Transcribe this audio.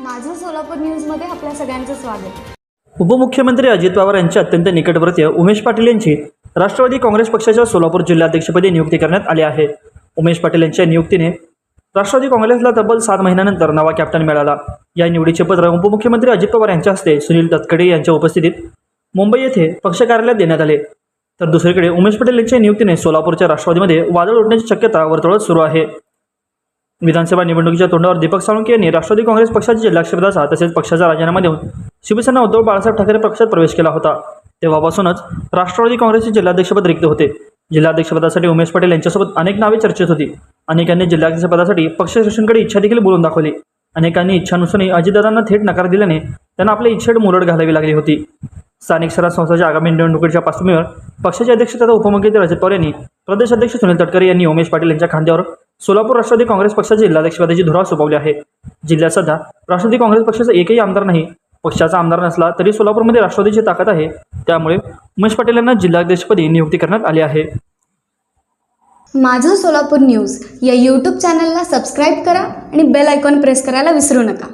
माझं सोलापूर न्यूजमध्ये आपल्या सगळ्यांचं स्वागत. उपमुख्यमंत्री अजित पवार यांचे अत्यंत निकटवर्तीय उमेश पाटील यांची राष्ट्रवादी काँग्रेस पक्षाच्या सोलापूर जिल्हाध्यक्षपदी नियुक्ती करण्यात आली आहे. उमेश पाटील यांच्या नियुक्तीने राष्ट्रवादी काँग्रेसला तब्बल सात महिन्यानंतर नवा कॅप्टन मिळाला. या निवडीचे पत्र उपमुख्यमंत्री अजित पवार यांच्या हस्ते सुनील तटकरे यांच्या उपस्थितीत मुंबई येथे पक्ष कार्यालयात देण्यात आले. तर दुसरीकडे उमेश पटेल यांच्या नियुक्तीने सोलापूरच्या राष्ट्रवादीमध्ये वादळ उठण्याची शक्यता वर्तुळात सुरू आहे. विधानसभा निवडणुकीच्या तोंडावर दीपक साळुंके यांनी राष्ट्रवादी काँग्रेस पक्षाच्या जिल्हाक्षपदाचा तसेच पक्षाचा राजीनामा देऊन शिवसेना उद्धव बाळासाहेब ठाकरे पक्षात प्रवेश केला होता. तेव्हापासूनच राष्ट्रवादी काँग्रेसचे जिल्हाध्यक्षपद रिक्त होते. जिल्हाध्यक्षपदासाठी उमेश पटेल यांच्यासोबत अनेक नावे चर्चेत होती. अनेकांनी जिल्हाध्यक्षपदासाठी पक्षश्रेष्ठींकडे इच्छा देखील बोलून दाखवली. अनेकांनी इच्छा अजितदादांना थेट नकार दिल्याने त्यांना आपल्या इच्छेड मुरड घालावी लागली होती. स्थानिक स्वराज संस्थाच्या आगामी निवडणुकीच्या पार्श्वभूमीवर पक्षाचे अध्यक्ष तथा उपमुख्यमंत्री अजित पवार यांनी प्रदेश अध्यक्ष सुनील तटकरे यांनी उमेश पाटील यांच्या खांद्यावर सोलापूर राष्ट्रवादी काँग्रेस पक्षाच्या जिल्हाध्यक्षपदाची धुरा सोपवली आहे. जिल्ह्यात सध्या राष्ट्रवादी काँग्रेस पक्षाचा एकही आमदार नाही. पक्षाचा आमदार नसला तरी सोलापूरमध्ये राष्ट्रवादीची ताकद आहे. त्यामुळे उमेश पाटील यांना जिल्हाध्यक्षपदी नियुक्ती करण्यात आली आहे. माझं सोलापूर न्यूज या यूट्यूब चॅनलला सबस्क्राईब करा आणि बेल आयकॉन प्रेस करायला विसरू नका.